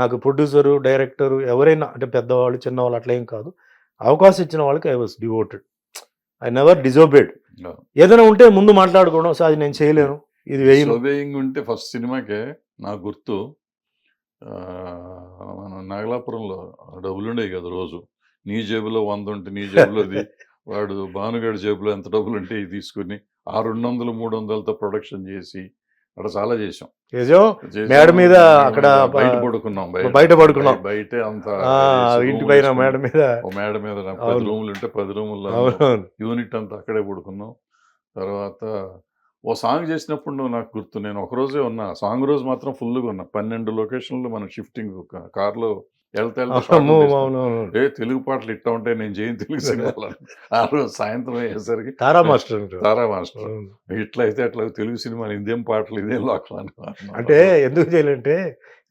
నాకు producer director ఎవరైనా అంటే పెద్దవాళ్ళు చిన్నవాళ్ళు అట్లా ఏం కాదు. అవకాశం ఇచ్చిన వాళ్ళకి I was devoted. I never disobeyed. ఏదైనా ఉంటే ముందు మాట్లాడుకోవడం సార్ అది నేను చేయలేను. ఇది సోబేయింగ్ ఉంటే ఫస్ట్ సినిమాకే నాకు గుర్తు. మన నాగలాపురంలో డబ్బులు ఉండేవి కదా రోజు. నీ జేబులో వంద ఉంటే నీ జేబులోది వాడు భానుగాడి జేబులో ఎంత డబ్బులు ఉంటే తీసుకుని ఆ రెండు వందలు మూడు వందలతో ప్రొడక్షన్ చేసి అక్కడ చాలా చేసాం. మేడ మీద అక్కడ బయట పడుకున్నాం బయట. పడుకున్నాం. బయటే అంత ఇంటి పైన మేడ మీద. ఓ మేడ మీద పది. రూములు ఉంటే పది రూముల్లో యూనిట్ అంతా అక్కడే పడుకున్నాం. తర్వాత ఓ సాంగ్ చేసినప్పుడు నువ్వు నాకు గుర్తు నేను ఒక రోజే ఉన్నా సాంగ్ రోజు మాత్రం ఫుల్గా ఉన్నా. పన్నెండు లొకేషన్లు మన షిఫ్టింగ్ కార్లో ఏ తెలుగు పాటలు ఇట్టా ఉంటే నేను చేయను తెలుగు సినిమాలు. ఆ రోజు సాయంత్రం అయ్యేసరికి తారా మాస్టర్. తారా మాస్టర్. ఇట్లా అయితే అట్లా తెలుగు సినిమాలు ఇదేం పాటలు ఇదేం లోకల్ అంటే ఎందుకు చేయాలంటే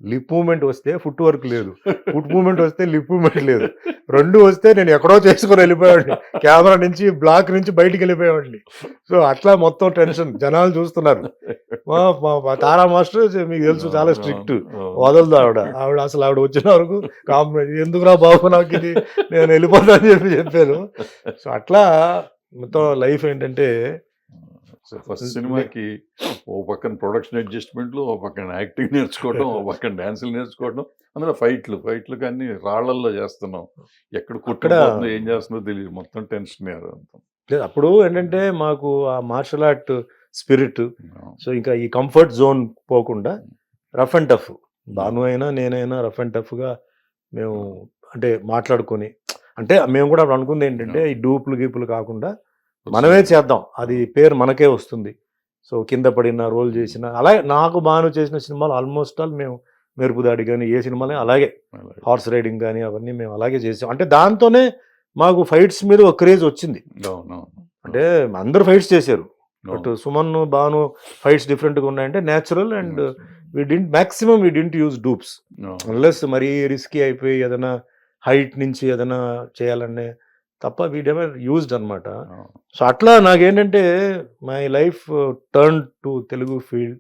లిప్ మూమెంట్ వస్తే ఫుట్ వర్క్ లేదు. ఫుట్ మూమెంట్ వస్తే లిప్ మూమెంట్ లేదు. రెండు వస్తే నేను ఎక్కడో చేసుకొని వెళ్ళిపోయేవాడిని. కెమెరా నుంచి బ్లాక్ నుంచి బయటికి వెళ్ళిపోయేవాడిని. సో అట్లా మొత్తం టెన్షన్. జనాలు చూస్తున్నారు. మా- తారా మాస్టర్ మీకు తెలుసు చాలా స్ట్రిక్ట్. వదలదు ఆవిడ. ఆవిడ అసలు ఆవిడ వచ్చిన వరకు కాంప్రమైజ్ ఎందుకురా బాబు నాకు ఇది? నేను వెళ్ళిపోతా అని చెప్పి చెప్పాను సో అట్లా మొత్తం లైఫ్ ఏంటంటే ఫస్ట్ సినిమాకి ఓ పక్కన ప్రొడక్షన్ అడ్జస్ట్మెంట్లు ఓ పక్కన యాక్టింగ్ నేర్చుకోవడం ఓ పక్కన డాన్సులు నేర్చుకోవడం అందులో ఫైట్లు ఫైట్లు కానీ రాళ్ళల్లో చేస్తున్నాం. ఎక్కడ కుట్టడం ఏం చేస్తుందో తెలియదు. మొత్తం టెన్షన్ లేదు, అప్పుడు ఏంటంటే మాకు ఆ మార్షల్ ఆర్ట్ స్పిరిట్ సో ఇంకా ఈ కంఫర్ట్ జోన్ పోకుండా రఫ్ అండ్ టఫ్. భాను అయినా నేనైనా రఫ్ అండ్ టఫ్గా మేము అంటే మాట్లాడుకొని అంటే మేము కూడా అప్పుడు అనుకుంది ఏంటంటే ఈ డూపులు గీపులు కాకుండా మనమే చేద్దాం. అది పేరు మనకే వస్తుంది. సో కింద పడిన రోల్ చేసిన అలాగే నాకు భాను చేసిన సినిమాలు ఆల్మోస్ట్ ఆల్ మేము మెరుపు దాడి కానీ ఏ సినిమాలే అలాగే. హార్స్ రైడింగ్ కానీ అవన్నీ మేము అలాగే చేసాం. అంటే దాంతోనే మాకు ఫైట్స్ మీద ఒక క్రేజ్ వచ్చింది. అంటే అందరూ ఫైట్స్ చేశారు. బట్ సుమన్ భాను ఫైట్స్ డిఫరెంట్గా ఉన్నాయంటే natural and we didn't maximum we didn't use dupes unless మరీ రిస్కీ అయిపోయి ఏదైనా హైట్ నుంచి ఏదైనా చేయాలనే తప్ప వీ డెవర్ యూజ్డ్ అనమాట సో అట్లా నాకేంటంటే my life turn to Telugu field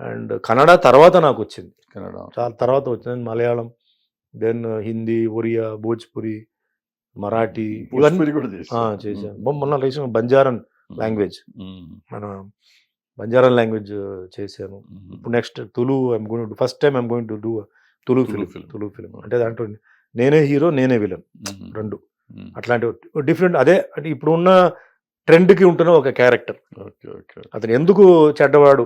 and Kannada తర్వాత నాకు వచ్చింది కన్నడ చాలా తర్వాత వచ్చింది మలయాళం దెన్ హిందీ ఒరియా భోజ్పురి మరాఠీ ఇవన్నీ కూడా చేశాను. మొన్న- రీసెంట్ బంజారన్. లాంగ్వేజ్. మన బంజారన్ లాంగ్వేజ్ చేశాను. ఇప్పుడు next Tulu I'm going first time I'm going to do Tulu film. Tulu film అంటే దాంట్లో నేనే హీరో నేనే విలన్. రెండు. అట్లాంటి డిఫరెంట్ అదే అంటే ఇప్పుడు ఉన్న ట్రెండ్కి ఉంటున్న ఒక క్యారెక్టర్. Okay okay. అతను ఎందుకు చెడ్డవాడు?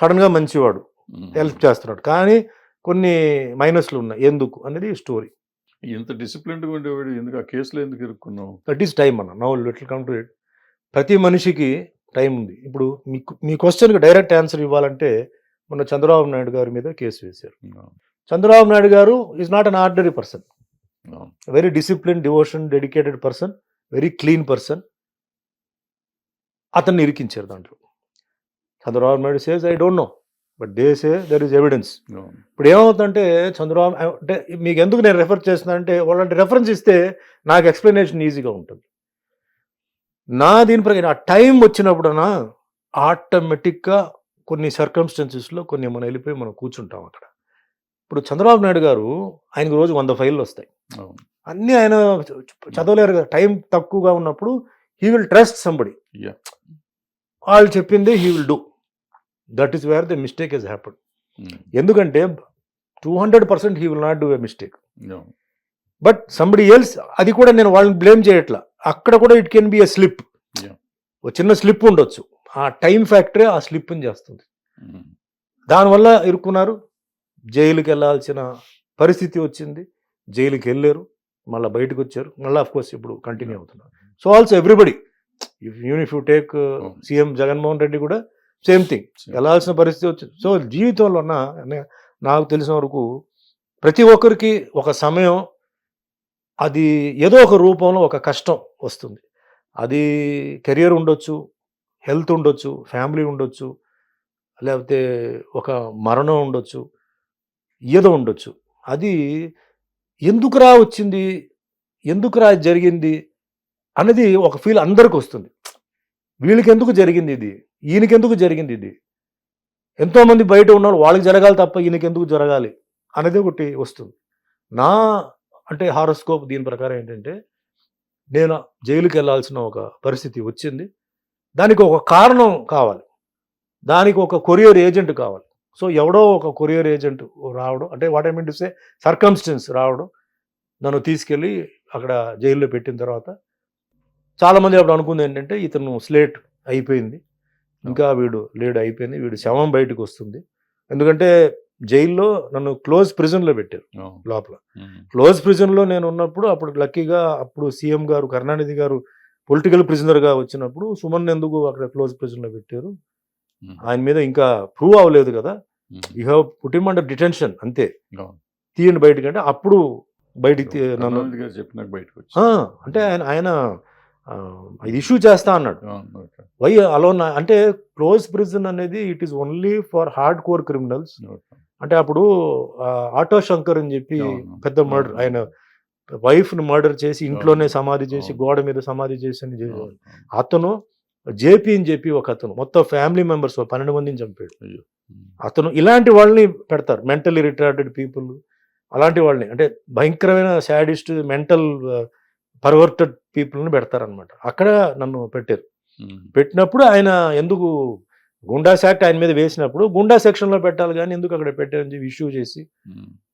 సడన్గా మంచివాడు. హెల్ప్ చేస్తున్నాడు. కానీ కొన్ని మైనస్లు ఉన్నాయి. ఎందుకు అనేది స్టోరీ. ఇంత డిసిప్లిన్గా ఉండేవాడు ఎందుకు? ఆ కేసులో ఎందుకు ఇరుక్కున్నావు? దట్ ఈస్ టైం అన్న. Now little come to it. ప్రతి మనిషికి టైం ఉంది. ఇప్పుడు మీకు మీ క్వశ్చన్కి డైరెక్ట్ ఆన్సర్ ఇవ్వాలంటే మొన్న చంద్రబాబు నాయుడు గారి మీద కేసు వేశారు. Chandrababu Naidu garu is not an ordinary person. Very discipline devotion dedicated person very clean person అతన్ని ఇరికించారు దాంట్లో. Chandrababu Naidu says I don't know but they say there is evidence ఇప్పుడు ఏమవుతుందంటే చంద్రబాబు అంటే మీకు ఎందుకు నేను రెఫర్ చేస్తున్నానంటే వాళ్ళంటి రెఫరెన్స్ ఇస్తే నాకు ఎక్స్ప్లెనేషన్ ఈజీగా ఉంటుంది. నా దీని ప్రకారం ఆ టైం వచ్చినప్పుడనా ఆటోమేటిక్గా కొన్ని సర్కమ్స్టెన్సెస్లో కొన్ని మనం వెళ్ళిపోయి మనం కూర్చుంటాం అక్కడ. ఇప్పుడు చంద్రబాబు నాయుడు గారు ఆయనకు రోజు వంద ఫైళ్ళు వస్తాయి. అన్నీ ఆయన చదవలేరు కదా. టైం తక్కువగా ఉన్నప్పుడు హీ విల్ ట్రస్ట్ సంబడి. వాళ్ళు చెప్పింది he will do. That is where the mistake is happen. ఎందుకంటే two hundred percent he will not do a mistake. But somebody else అది కూడా నేను వాళ్ళని బ్లేమ్ చేయట్లా. అక్కడ కూడా it can be a slip. ఒక చిన్న స్లిప్ ఉండొచ్చు. ఆ టైం ఫ్యాక్టరీ ఆ స్లిప్ని చేస్తుంది. దానివల్ల ఇరుక్కున్నారు. జైలుకి వెళ్ళాల్సిన పరిస్థితి వచ్చింది. జైలుకి వెళ్ళారు మళ్ళీ బయటకు వచ్చారు మళ్ళీ అఫ్ కోర్స్ ఇప్పుడు కంటిన్యూ అవుతున్నారు. So also everybody if Yoon if you take CM Jaganmohan Reddy కూడా సేమ్ థింగ్ వెళ్ళాల్సిన పరిస్థితి వచ్చింది. సో జీవితంలో ఉన్న నాకు తెలిసిన వరకు ప్రతి ఒక్కరికి ఒక సమయం అది ఏదో ఒక రూపంలో ఒక కష్టం వస్తుంది. అది కెరియర్ ఉండొచ్చు హెల్త్ ఉండొచ్చు ఫ్యామిలీ ఉండొచ్చు లేకపోతే ఒక మరణం ఉండొచ్చు. ఏదో ఉండొచ్చు. అది ఎందుకురా వచ్చింది? ఎందుకురా జరిగింది? అనేది ఒక ఫీల్ అందరికి వస్తుంది. వీళ్ళకెందుకు జరిగింది ఇది? ఈయనకెందుకు జరిగింది ఇది? ఎంతోమంది బయట ఉన్నారు వాళ్ళకి జరగాలి తప్ప ఈయనకెందుకు జరగాలి అనేది ఒకటి వస్తుంది. నా అంటే హారోస్కోప్ దీని ప్రకారం ఏంటంటే నేను జైలుకి వెళ్ళాల్సిన ఒక పరిస్థితి వచ్చింది. దానికి ఒక కారణం కావాలి. దానికి ఒక కొరియర్ ఏజెంట్ కావాలి. సో ఎవడో ఒక కొరియర్ ఏజెంట్ రావడం అంటే what I mean to say circumstances రావడం నన్ను తీసుకెళ్ళి అక్కడ జైల్లో పెట్టిన తర్వాత చాలామంది అప్పుడు అనుకుంది ఏంటంటే ఇతను స్లేట్ అయిపోయింది ఇంకా వీడు లేడు అయిపోయింది వీడు శవం బయటకు వస్తుంది ఎందుకంటే జైల్లో నన్ను క్లోజ్ ప్రిజన్లో పెట్టారు. లోపల. క్లోజ్ ప్రిజన్లో నేను ఉన్నప్పుడు అప్పుడు లక్కీగా అప్పుడు సీఎం గారు కరుణానిధి గారు పొలిటికల్ ప్రిజనర్గా వచ్చినప్పుడు సుమన్ ఎందుకు అక్కడ క్లోజ్ ప్రిజన్లో పెట్టారు. ఆయన మీద ఇంకా ప్రూవ్ అవ్వలేదు కదా. You have put him under detention అంతే. తీయండి బయటికి అంటే అప్పుడు బయటికి నన్ను చెప్పినాక బయటకు అంటే ఆయన ఆయన ఇది ఇష్యూ చేస్తా అన్నాడు. వై అలోన్ అంటే క్లోజ్ ప్రిజన్ అనేది it is only for hard core criminals. అంటే అప్పుడు ఆటో శంకర్ అని చెప్పి. పెద్ద మర్డర్. ఆయన వైఫ్ని మర్డర్ చేసి ఇంట్లోనే. సమాధి చేసి. గోడ మీద సమాధి చేసి అని. అతను జేపీ అని చెప్పి ఒక అతను మొత్తం ఫ్యామిలీ మెంబర్స్ పన్నెండు మందిని చంపాడు. అతను ఇలాంటి వాళ్ళని పెడతారు మెంటల్లీ రిటార్డెడ్ పీపుల్ అలాంటి వాళ్ళని అంటే భయంకరమైన శాడిస్ట్ మెంటల్ పర్వర్టెడ్ పీపుల్ని పెడతారనమాట అక్కడ నన్ను పెట్టారు. పెట్టినప్పుడు ఆయన ఎందుకు గుండాస్ యాక్ట్ ఆయన మీద వేసినప్పుడు గుండా సెక్షన్లో పెట్టాలి కానీ ఎందుకు అక్కడ పెట్టారని చెప్పి ఇష్యూ చేసి.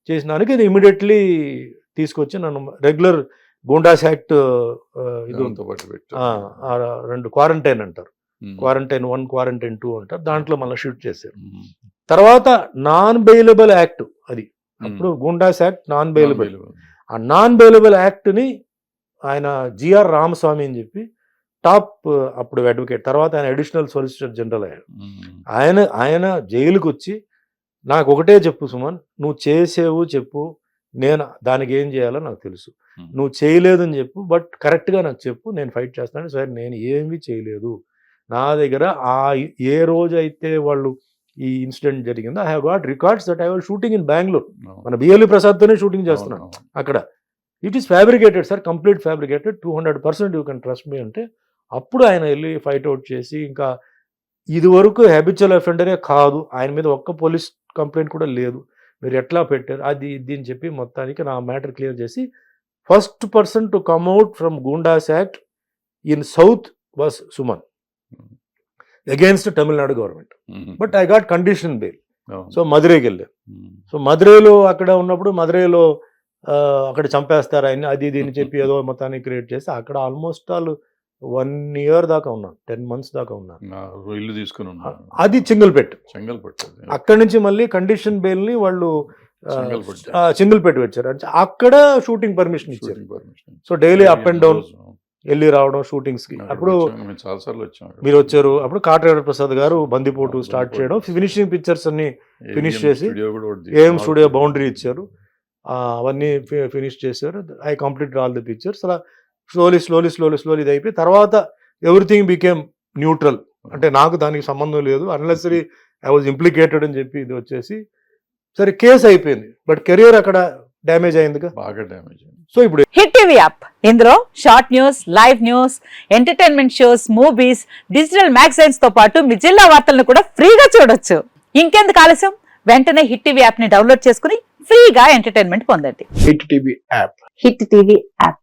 చేసినానికి ఇది ఇమీడియట్లీ తీసుకొచ్చి నన్ను రెగ్యులర్ గుండాస్ యాక్ట్ ఇది రెండు క్వారంటైన్ అంటారు. క్వారంటైన్ వన్ క్వారంటైన్ టూ అంటారు దాంట్లో మళ్ళీ షూట్ చేశారు. తర్వాత నాన్ బెయిలబుల్ యాక్ట్ అది. అప్పుడు గుండాస్ యాక్ట్ నాన్ బెయిలబుల్. ఆ నాన్ బెయిలబుల్ యాక్ట్ని ఆయన జిఆర్ రామస్వామి అని చెప్పి టాప్ అప్పుడు అడ్వకేట్ తర్వాత ఆయన అడిషనల్ సొలిసిటర్ జనరల్ అయ్యాడు. ఆయన ఆయన జైలుకి వచ్చి నాకు ఒకటే చెప్పు సుమన్ నువ్వు చేసేవు చెప్పు నేను దానికి ఏం చేయాలో నాకు తెలుసు. నువ్వు చేయలేదని చెప్పు బట్ కరెక్ట్గా నాకు చెప్పు నేను ఫైట్ చేస్తాను సరే నేను ఏమీ చేయలేదు. నా దగ్గర ఆ ఏ రోజు అయితే వాళ్ళు ఈ ఇన్సిడెంట్ జరిగిందో I have got records that I was shooting in Bengaluru. మన బిఎల్ఈ ప్రసాద్తోనే షూటింగ్ చేస్తున్నాను. అక్కడ. It is fabricated sir complete fabricated two hundred percent you can trust me అంటే అప్పుడు ఆయన వెళ్ళి ఫైట్ అవుట్ చేసి ఇంకా ఇది వరకు హ్యాబిచువల్ అఫెండరే కాదు. ఆయన మీద ఒక్క పోలీస్ కంప్లైంట్ కూడా లేదు. మీరు ఎట్లా పెట్టారు అది ఇది అని చెప్పి మొత్తానికి నా మ్యాటర్ క్లియర్ చేసి first person to come out from goondas act in south was Suman against Tamil Nadu government. But I got condition bail అవును. సో మదురైకి వెళ్ళాను. సో మదురైలో అక్కడ ఉన్నప్పుడు మదురైలో ఆ, అక్కడ చంపేస్తారు ఆయన అది ఇది అని చెప్పి ఏదో మొత్తాన్ని క్రియేట్ చేసి అక్కడ ఆల్మోస్ట్ ఆల్ వన్ ఇయర్ దాకా ఉన్నాను. టెన్ మంత్స్ దాకా ఉన్నాను. ఇల్లు తీసుకుని ఉన్నాను. అది చింగిల్ పెట్ చెంగల్ పట్టేది అక్కడి నుంచి మళ్ళీ కండిషన్ బెయిల్ని వాళ్ళు సింగిల్ పెట్ సింగిల్ పెట్టి వచ్చారు అంటే అక్కడ షూటింగ్ పర్మిషన్ ఇచ్చారు. So daily up and down వెళ్ళి రావడం షూటింగ్స్కి అప్పుడు. మీరు వచ్చారు. అప్పుడు కాట్రేగడ ప్రసాద్ గారు బందిపోటు స్టార్ట్ చేయడం ఫినిషింగ్ పిక్చర్స్ అన్ని AM చేసి ఏఎం తీసుకున్నాం. స్టూడియో బౌండరీ ఇచ్చారు. అవన్నీ ఫినిష్ చేశారు. I complete all the pictures. అలా స్లోలీ స్లోలీ స్లోలీ స్లోలీ ఇది అయిపోయి తర్వాత ఎవ్రీథింగ్ బికేమ్ న్యూట్రల్ అంటే నాకు దానికి సంబంధం లేదు. అన్లెసరీ ఐ వాజ్ ఇంప్లికేటెడ్ అని చెప్పి ఇది వచ్చేసి సరే కేసు అయిపోయింది. బట్ కెరియర్ అక్కడ డ్యామేజ్ అయిందిగా? బాగా డ్యామేజ్ అయింది. సో ఇప్పుడు హిట్ టీవీ యాప్ ఇందులో short news live news entertainment shows movies digital మ్యాగజైన్స్తో పాటు మీ జిల్లా వార్తలను కూడా ఫ్రీగా చూడొచ్చు. ఇంకెందుకు ఆలస్యం? వెంటనే హిట్ టీవీ యాప్ని డౌన్లోడ్ చేసుకుని ఫ్రీగా ఎంటర్టైన్మెంట్ పొందండి. Hit TV app hit TV app